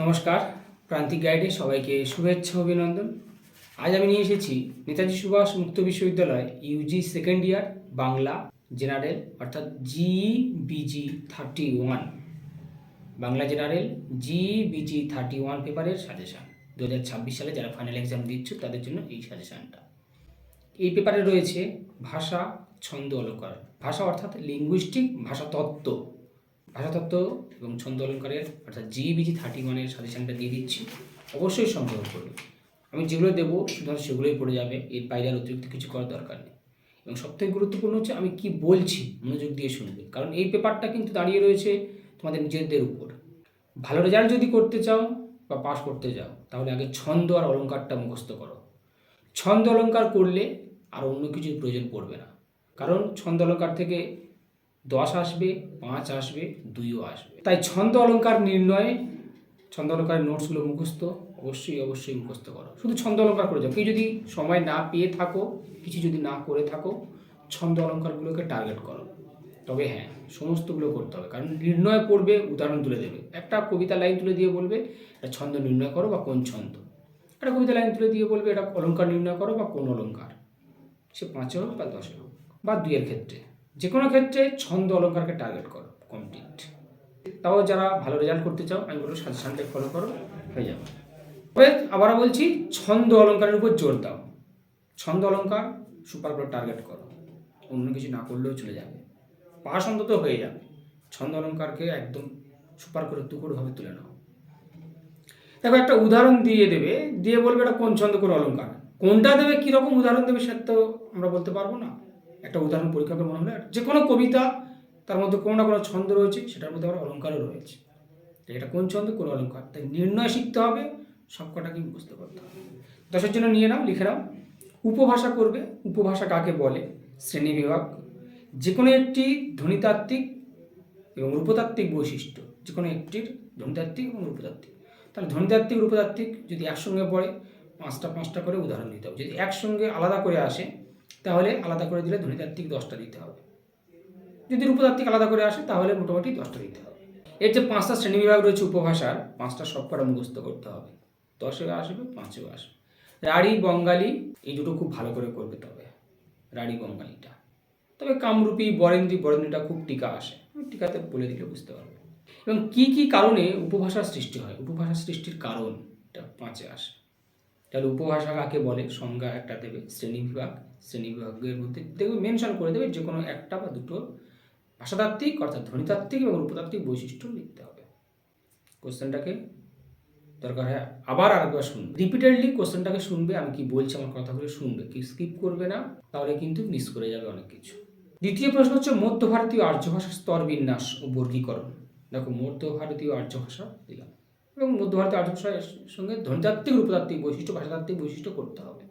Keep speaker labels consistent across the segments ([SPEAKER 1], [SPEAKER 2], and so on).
[SPEAKER 1] নমস্কার, প্রান্তিক গাইডে সবাইকে শুভেচ্ছা, অভিনন্দন। আজ আমি নিয়ে এসেছি নেতাজি সুভাষ মুক্ত বিশ্ববিদ্যালয় UG second year Bangla general অর্থাৎ G BG thirty one Bangla general G BG thirty one পেপারের সাজেশান দু হাজার ছাব্বিশ সালে যারা ফাইনাল এক্সাম দিচ্ছ, তাদের জন্য এই সাজেশানটা এই পেপারে রয়েছে ভাষা, ছন্দ, অলঙ্কার। ভাষা অর্থাৎ লিঙ্গুইস্টিক ভাষাতত্ত্ব। ভাষাতত্ত্ব এবং ছন্দ অলঙ্কারের অর্থাৎ জিবিজি থার্টি ওয়ানের সাজেশনটা দিয়ে দিচ্ছি। অবশ্যই সংগ্রহ করবে। আমি যেগুলো দেবো শুধুমাত্র সেগুলোই পড়ে যাবে, এর বাইরে আর অতিরিক্ত কিছু করার দরকার নেই। এবং সবথেকে গুরুত্বপূর্ণ হচ্ছে আমি কি বলছি, মনোযোগ দিয়ে শুনবে। কারণ এই পেপারটা কিন্তু দাঁড়িয়ে রয়েছে তোমাদের নিজেদের উপর। ভালো রেজাল্ট যদি করতে চাও বা পাস করতে চাও তাহলে আগে ছন্দ আর অলঙ্কারটা মুখস্থ করো। ছন্দ অলঙ্কার করলে আর অন্য কিছুর প্রয়োজন পড়বে না। কারণ ছন্দ অলঙ্কার থেকে দশ আসবে, পাঁচ আসবে, দুইও আসবে। তাই ছন্দ অলঙ্কার নির্ণয়ে ছন্দ অলঙ্কারের নোটসগুলো মুখস্থ, অবশ্যই অবশ্যই মুখস্থ করো। শুধু ছন্দ অলঙ্কার করে যাও। কেউ যদি সময় না পেয়ে থাকো, কিছু যদি না করে থাকো, ছন্দ অলঙ্কারগুলোকে টার্গেট করো। তবে হ্যাঁ সমস্তগুলো করতে হবে। কারণ নির্ণয় পড়বে, উদাহরণ তুলে দেবে। একটা কবিতা লাইন তুলে দিয়ে বলবে এটা ছন্দ নির্ণয় করো বা কোন ছন্দ। একটা কবিতা লাইন তুলে দিয়ে বলবে, এটা অলঙ্কার নির্ণয় করো বা কোন অলঙ্কার। সে পাঁচে হোক বা দশে হোক, বা দুইয়ের ক্ষেত্রে। যে কোনো ক্ষেত্রে ছন্দ অলঙ্কারকে টার্গেট করো কমপ্লিট তাও যারা ভালো রেজাল্ট করতে চাও, আমি বলব সাজেশনটা ফলো করো, হয়ে যাবে। তবে আবার বলছি, ছন্দ অলঙ্কারের উপর জোর দাও। ছন্দ অলঙ্কার সুপার করে টার্গেট করো। অন্য কিছু না করলেও চলে যাবে। পাস অন্তত হয়ে যাবে। ছন্দ অলঙ্কারকে একদম সুপার করে তুকুরভাবে তুলে নাও। দেখো, একটা উদাহরণ দিয়ে দেবে, দিয়ে বলবে এটা কোন ছন্দ করে অলঙ্কার? কোনটা দেবে, কীরকম উদাহরণ দেবে সেটা তো আমরা বলতে পারব না। একটা উদাহরণ পরীক্ষা করে মনে হলে যে কোনো কবিতা তার মধ্যে কোনো না কোনো ছন্দ রয়েছে, সেটার মধ্যে আবার অলঙ্কারও রয়েছে। এটা কোন ছন্দ, কোন অলঙ্কার? তাই নির্ণয় শিখতে হবে সব কটাকেই বুঝতে পারতে হবে। দশের জন্য নিয়ে নাও, লিখে নাও। উপভাষা করবে, উপভাষা কাকে বলে? শ্রেণি বিভাগ। যে কোনো একটি ধ্বনিতাত্ত্বিক এবং রূপতাত্ত্বিক বৈশিষ্ট্য যে কোনো একটির ধ্বনিতাত্ত্বিক এবং রূপতাত্ত্বিক। তাহলে ধ্বনিতাত্ত্বিক, রূপতাত্ত্বিক যদি একসঙ্গে পড়ে, পাঁচটা পাঁচটা করে উদাহরণ দিতে হবে। যদি একসঙ্গে আলাদা করে আসে তাহলে আলাদা করে দিলে ধ্বনিতাত্ত্বিক দশটা দিতে হবে। যদি রূপতাত্ত্বিক আলাদা করে আসে, তাহলে মোটামুটি দশটা দিতে হবে। এর যে পাঁচটা শ্রেণীবিভাগ রয়েছে উপভাষার, পাঁচটা সবকটা মুখস্থ করতে হবে। দশে আসবে, পাঁচেও আসবে। রাঢ়ী, বঙ্গালী, এই দুটো খুব ভালো করে করবে তবে। রাঢ়ী, বঙ্গালীটা। তবে কামরূপী, বরেন্দ্রী, বরেন্দ্রীটা খুব টিকা আসে। টিকাতে বলে দিলে বুঝতে পারবে। এবং কি কি কারণে উপভাষার সৃষ্টি হয়? উপভাষার সৃষ্টির কারণ এটা পাঁচে আসে। তাহলে উপভাষা কাকে বলে? সংজ্ঞা একটা দেবে, শ্রেণীবিভাগ, শ্রেণীবিভাগের মধ্যে দেখবে মেনশন করে দেবে যে কোনো একটা বা দুটো ভাষাতাত্ত্বিক অর্থাৎ ধ্বনিতাত্ত্বিক এবং রূপতাত্ত্বিক বৈশিষ্ট্য লিখতে হবে। কোশ্চেনটাকে দরকার হয় আবার আরেকবার শুনবে। রিপিটেডলি কোশ্চেনটাকে শুনবে, আমি কি বলছি, আমার কথাগুলো শুনবে, কি স্কিপ করবে না, তাহলে কিন্তু মিস করে যাবে অনেক কিছু। দ্বিতীয় প্রশ্ন হচ্ছে মধ্য ভারতীয় আর্য ভাষার স্তর বিন্যাস ও বর্গীকরণ। দেখো মধ্য ভারতীয় আর্য ভাষা দিলাম। এবং মধ্য ভারতীয় আর্য ভাষার সঙ্গে ধ্বনিতাত্ত্বিক রূপতাত্ত্বিক বৈশিষ্ট্য, ভাষাতাত্ত্বিক বৈশিষ্ট্য করতে হবে।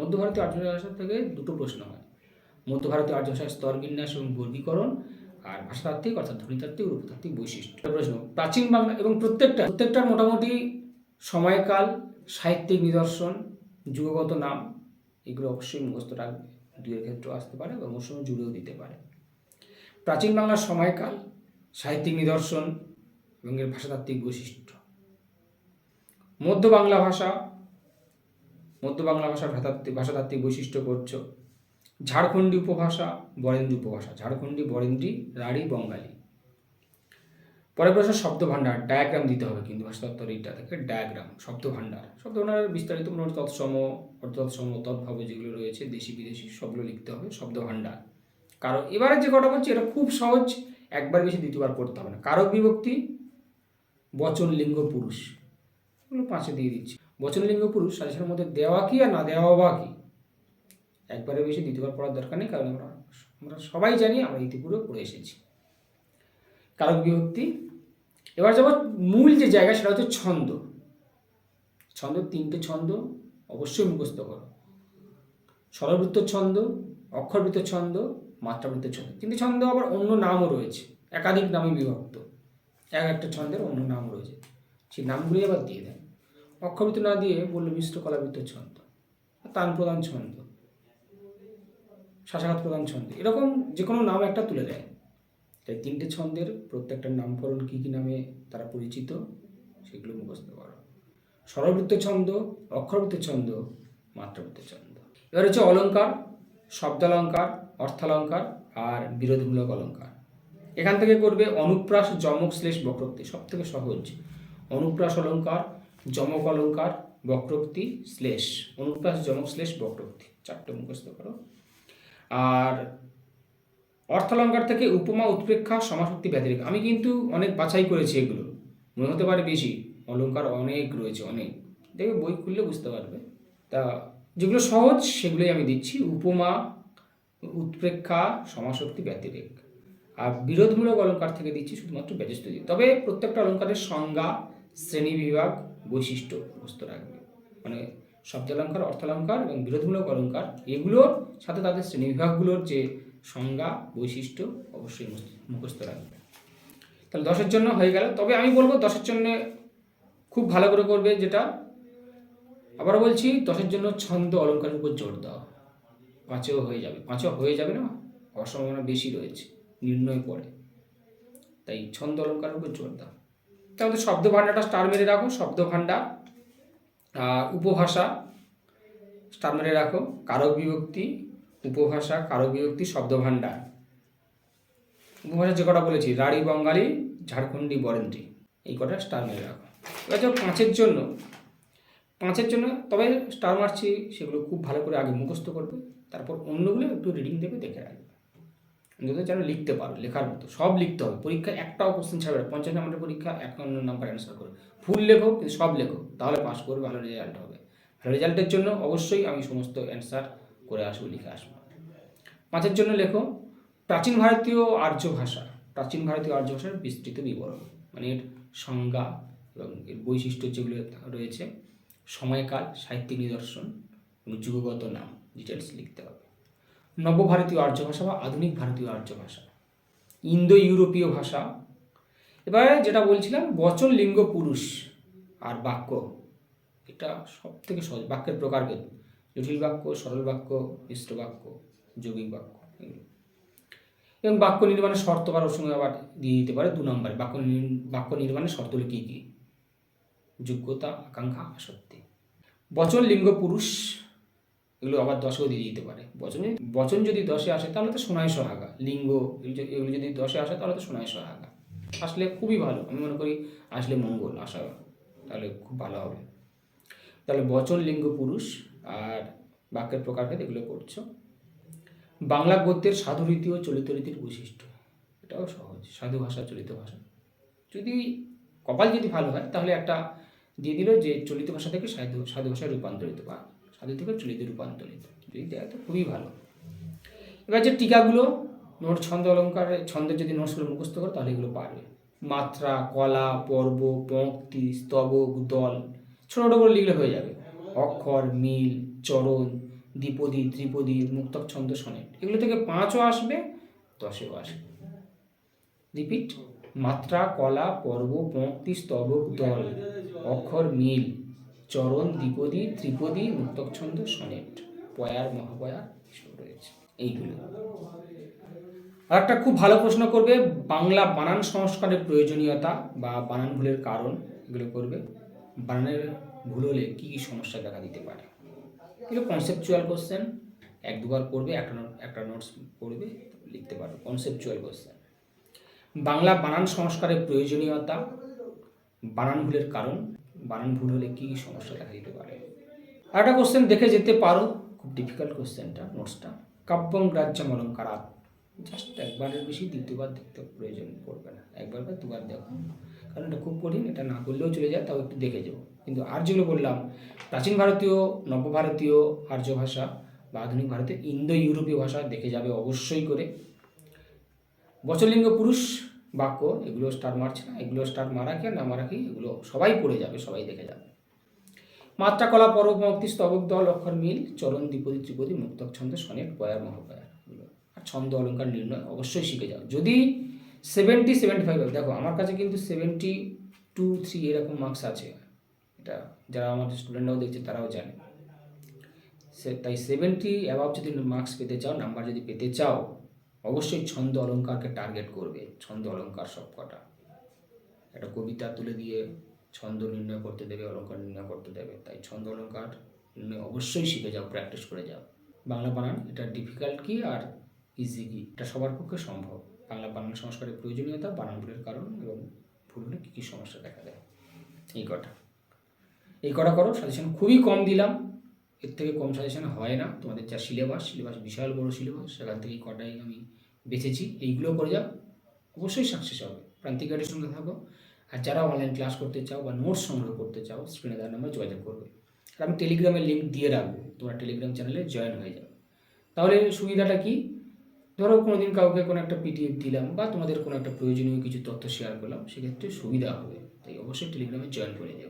[SPEAKER 1] মধ্য ভারতীয় আর্য ভাষা থেকে দুটো প্রশ্ন হয়। মধ্য ভারতীয় আর্য ভাষার স্তর বিন্যাস এবং বর্গীকরণ আর ভাষাতাত্ত্বিক অর্থাৎ ধ্বনিতাত্ত্বিক, রূপতাত্ত্বিক বৈশিষ্ট্য। প্রশ্ন, প্রাচীন বাংলা এবং প্রত্যেকটা, প্রত্যেকটার মোটামুটি সময়কাল, সাহিত্যিক নিদর্শন, যুগগত নাম, এগুলো অবশ্যই মুখস্থ রাখবে। দুইয়ের ক্ষেত্রেও আসতে পারে বা সময় জুড়েও দিতে পারে। প্রাচীন বাংলার সময়কাল, সাহিত্যিক নিদর্শন এবং এর ভাষাতাত্ত্বিক বৈশিষ্ট্য। মধ্য বাংলা ভাষা মধ্য বাংলা ভাষার ভাষাতাত্ত্বিক ভাষাতাত্ত্বিক বৈশিষ্ট্য করছ। ঝাড়খণ্ডী উপভাষা, বরেন্দ্রী উপভাষা। ঝাড়খণ্ডী, বরেন্দ্রী, রাঢ়ী, বঙ্গালী। পরের প্রশ্ন শব্দ ভাণ্ডার ডায়াগ্রাম দিতে হবে কিন্তু, ভাষাতত্ত্ব এইটা থেকে ডায়াগ্রাম শব্দ ভাণ্ডার শব্দ ভাণ্ডারের বিস্তারিত মোটামুটি তৎসম অর্থতৎসম তৎভাব যেগুলো রয়েছে, দেশি বিদেশি সবগুলো লিখতে হবে শব্দ ভাণ্ডার কারণ এবারে যে কটা বলছি, এটা খুব সহজ, একবার বেশি দ্বিতীয়বার পড়তে হবে না। কারক বিভক্তি, বচন, লিঙ্গ, পুরুষ। এগুলো পাঁচে দিয়ে দিচ্ছি। বচন লিঙ্গ পুরুষ সাজেশনের মধ্যে দেওয়া কি আর না দেওয়া বা কি? একবারে বেশি দ্বিতীয়বার পড়ার দরকার নেই, কারণ আমরা আমরা সবাই জানি আমরা ইতিপূর্বে পড়ে এসেছি। কারক বিভক্তি। এবার যাব মূল যে জায়গা সেটা হচ্ছে ছন্দ। ছন্দ তিনটে ছন্দ অবশ্যই মুখস্থ করো। স্বরবৃত্ত ছন্দ, অক্ষরবৃত্ত ছন্দ, মাত্রাবৃত্ত ছন্দ। তিনটে ছন্দ আবার অন্য নামও রয়েছে। একাধিক নামে বিভক্ত। এক একটা ছন্দের অন্য নাম রয়েছে। সেই নামগুলি আবার দিয়ে দেন। অক্ষরবৃত্ত না দিয়ে বলল, মিশ্র কলাবৃত্ত ছন্দ তান প্রধান ছন্দ শাসাঘাত প্রধান ছন্দ। এরকম যে কোনো নাম একটা তুলে দেয়। তাই তিনটে ছন্দের প্রত্যেকটার নামকরণ কী কী নামে তারা পরিচিত সেগুলো মুখস্থ করো। স্বরবৃত্ত ছন্দ, অক্ষরবৃত্ত ছন্দ, মাত্রাবৃত্ত ছন্দ। এবার হচ্ছে অলঙ্কার, শব্দালঙ্কার, অর্থালঙ্কার আর বিরোধমূলক অলঙ্কার। এখান থেকে করবে অনুপ্রাস যমক শ্লেষ বক্রোক্তি সব থেকে সহজ অনুপ্রাস অলঙ্কার, যমক অলঙ্কার, বক্রোক্তি, শ্লেষ। অনুপ্রাস, যমক, শ্লেষ, বক্রোক্তি। চারটে মুখস্থ করো। আর অর্থালঙ্কার থেকে উপমা উৎপ্রেক্ষা সমাশক্তি ব্যতিরিক। আমি কিন্তু অনেক বাছাই করেছি এগুলো। মনে হতে পারে বেশি। অলঙ্কার অনেক রয়েছে, অনেক। দেখবে বই খুললে বুঝতে পারবে। তা যেগুলো সহজ, সেগুলোই আমি দিচ্ছি। উপমা উৎপ্রেক্ষা সমাশক্তি ব্যতিরেক। আর বিরোধমূলক অলঙ্কার থেকে দিচ্ছি শুধুমাত্র ব্যজস্তুতি। তবে প্রত্যেকটা অলঙ্কারের সংজ্ঞা শ্রেণি বিভাগ বৈশিষ্ট্য মুখস্থ রাখবে। মানে শব্দালঙ্কার অর্থালঙ্কার এবং বিরোধমূলক অলঙ্কার, এগুলোর সাথে তাদের শ্রেণি বিভাগগুলোর যে সংজ্ঞা, বৈশিষ্ট্য অবশ্যই মুখস্থ- রাখবে। তাহলে দশের জন্য হয়ে গেল। তবে আমি বলব দশের জন্য খুব ভালো করে করবে যেটা। আবার বলছি, দশের জন্য ছন্দ অলঙ্কারের উপর জোর দাও। পাঁচেও হয়ে যাবে। পাঁচেও হয়ে যাবে না? অসম্ভাবনা বেশি রয়েছে। নির্ণয় পড়ে তাই ছন্দ অলঙ্কারের উপর জোর দাও। তাহলে শব্দ ভাণ্ডারটা স্টার মেরে রাখো শব্দ আর উপভাষা স্টার মেরে রাখো, কারক বিভক্তি, উপভাষা, কারক বিভক্তি শব্দ ভাণ্ডার উপভাষা যে কটা বলেছি, রাঢ়ী, বঙ্গালী, ঝাড়খণ্ডী, বরেন্দ্রী, এই কটা স্টার মেরে রাখো। এবার পাঁচের জন্য পাঁচের জন্য তবে স্টার মারছি, সেগুলো খুব ভালো করে আগে মুখস্থ করবে, তারপর অন্যগুলো একটু রিডিং দেবে, দেখে রাখবে। অন্তত যেন লিখতে পারো, লেখার মতো। সব লিখতে হবে। পরীক্ষা একটাও কোশ্চেন ছাড়বে। পঞ্চাশ নম্বরের পরীক্ষা একান্ন নাম্বার অ্যান্সার করবে। ফুল লেখো, কিন্তু সব লেখো। তাহলে পাস করবে, ভালো রেজাল্ট হবে। ভালো রেজাল্টের জন্য অবশ্যই আমি সমস্ত অ্যান্সার করে আসব, লিখে আসব। পাঁচের জন্য লেখো, প্রাচীন ভারতীয় আর্য ভাষা। প্রাচীন ভারতীয় আর্য ভাষার বিস্তৃত বিবরণ। মানে এর সংজ্ঞা এবং এর বৈশিষ্ট্য যেগুলো রয়েছে। সময়কাল, সাহিত্যিক নিদর্শন এবং যুগগত নাম। ডিটেলস লিখতে হবে। নবভারতীয় আর্য ভাষা বা আধুনিক ভারতীয় আর্য ভাষা ইন্দো ইউরোপীয় ভাষা। এবারে যেটা বলছিলাম, বচন, লিঙ্গ, পুরুষ আর বাক্য। এটা সব থেকে সহজ। বাক্যের প্রকারভেদ জটিল বাক্য, সরল বাক্য মিশ্র বাক্য, যৌগিক বাক্য। এবং বাক্য নির্মাণের শর্ত বা ওর সঙ্গে আবার দিয়ে দিতে পারে দু নম্বরে। বাক্য বাক্য নির্মাণের শর্তগুলো কী কী? যোগ্যতা, আকাঙ্ক্ষা, আসক্তি। বচন, লিঙ্গ, পুরুষ এগুলো আবার দশেও দিয়ে দিতে পারে। বচনে, বচন যদি দশে আসে, তাহলে তো সোনায় সোহাগা। লিঙ্গ এগুলো যদি- দশে আসে, তাহলে তো সোনায় সোহাগা। আসলে খুবই ভালো। আমি মনে করি আসলে মঙ্গল আসা তাহলে খুব ভালো হবে। তাহলে বচন, লিঙ্গ, পুরুষ আর বাক্যের প্রকারভেদ এগুলো করছ। বাংলা গদ্যের সাধু রীতি ও চলিত রীতির বৈশিষ্ট্য। এটাও সহজ, সাধু ভাষা, চলিত ভাষা। যদি কপাল যদি ভালো হয়, তাহলে একটা দিয়ে দিল যে চলিত ভাষা থেকে সাধু সাধু ভাষায় রূপান্তরিত বা সাধু থেকে চলিত রূপান্তরিত। যদি দেয় তো খুবই ভালো। এবার যে টিকাগুলো, নোট, ছন্দ অলঙ্কারে ছন্দের যদি নোটসগুলো মুখস্থ করো, তাহলে এগুলো পারবে। মাত্রা, কলা, পর্ব, পঙ্ক্তি, স্তবক, দল ছোটো ছোটো করে লিখলে হয়ে যাবে। অক্ষর, মিল, চরণ, দ্বিপদী, ত্রিপদী, মুক্তক, ছন্দ, সনেট। এগুলো থেকে পাঁচও আসবে, দশেও আসবে। রিপিট। মাত্রা, কলা, পর্ব, পঙ্ক্তি, স্তবক, দল, অক্ষর, মিল। চরণ, দ্বিপদী, ত্রিপদী মুক্তক ছন্দ সনেট। পয়ার মহাপয়ার এসব রয়েছে। এইগুলো। আর একটা খুব ভালো প্রশ্ন করবে, বাংলা বানান সংস্কারের প্রয়োজনীয়তা বা বানান ভুলের কারণ এগুলো করবে। বানানের ভুল হলে কী কী সমস্যা দেখা দিতে পারে? এগুলো কনসেপচুয়াল কোশ্চেন এক দুবার পড়বে, একটা একটা নোটস পড়বে, লিখতে পারবে। কনসেপচুয়াল কোশ্চেন বাংলা বানান সংস্কারের প্রয়োজনীয়তা, বানান ভুলের কারণ। বানান ভুল হলে কী সমস্যা দেখা দিতে পারে? আর একটা কোশ্চেন দেখে যেতে পারো। খুব ডিফিকাল্ট কোশ্চেনটা নোটসটা কাব্যং গ্রাহ্যম অলঙ্কারাত জাস্ট একবারের বেশি, দ্বিতীয়বার দেখতে প্রয়োজন পড়বে না। একবার বা দুবার দেখো। কারণ এটা খুব কঠিন, এটা না করলেও চলে যায়, তাও একটু দেখে যাব কিন্তু আর যেগুলো বললাম, প্রাচীন ভারতীয়, নবভারতীয় আর্য ভাষা বা আধুনিক ভারতীয় ইন্দো ইউরোপীয় ভাষা দেখে যাবে অবশ্যই করে। বচলিঙ্গ পুরুষ বাক্য, এগুলো স্টার মারছে না, এগুলো স্টার মারা কি না মারা কি, এগুলো সবাই পড়ে যাবে, সবাই দেখে যাবে। মাত্রা কলা পর্ব মুক্তি স্তবক, দল, অক্ষর, মিল, চরণ, দ্বিপদী, ত্রিপদী, মুক্তক, ছন্দ, সনেট পয়ার মহাপয়ার এগুলো। আর ছন্দ, অলঙ্কার, নির্ণয় অবশ্যই শিখে যাও। যদি সেভেন্টি সেভেন্টি ফাইভ দেখো, আমার কাছে কিন্তু সেভেন্টি টু থ্রি এরকম মার্কস আছে। এটা যারা আমাদের স্টুডেন্টরাও দেখছে, তারাও জানে। সে, তাই সেভেন্টি অ্যাভাব যদি মার্কস পেতে চাও নাম্বার যদি পেতে চাও অবশ্যই ছন্দ অলঙ্কারকে টার্গেট করবে, ছন্দ অলঙ্কার সব কটা। একটা কবিতা তুলে দিয়ে ছন্দ নির্ণয় করতে দেবে, অলঙ্কার নির্ণয় করতে দেবে। তাই ছন্দ অলঙ্কার নির্ণয় অবশ্যই শিখে যাও প্র্যাকটিস করে যাও। বাংলা বানান এটা ডিফিকাল্ট কি আর ইজি কি? এটা সবার পক্ষে সম্ভব। বাংলা বানান সংস্কারের প্রয়োজনীয়তা, বানান ভুলের কারণ এবং ভুল হলে কী কী সমস্যা দেখা দেয়। এই কটা। এই কটা করো সাজেশন খুবই কম দিলাম। এর থেকে কম সাজেশন হয় না। তোমাদের যা সিলেবাস সিলেবাস বিশাল বড় সিলেবাস সেখান থেকে কটাই আমি বেছেছি। এইগুলো করে যাও, অবশ্যই সাকসেস হবে। প্রান্তিক গাইডের সঙ্গে থাকো। আর যারা অনলাইন ক্লাস করতে চাও বা নোটস সংগ্রহ করতে চাও স্ক্রিনে দেওয়ার নাম্বার যোগাযোগ করবে। আর আমি টেলিগ্রামের লিঙ্ক দিয়ে রাখব। তোমরা টেলিগ্রাম চ্যানেলে জয়েন হয়ে যাও। তাহলে সুবিধাটা কি? ধরো কোনো দিন কাউকে কোনো একটা পিডিএফ দিলাম বা তোমাদের কোনো একটা প্রয়োজনীয় কিছু তথ্য শেয়ার করলাম, সেক্ষেত্রে সুবিধা হবে। তাই অবশ্যই টেলিগ্রামে জয়েন করে যাও।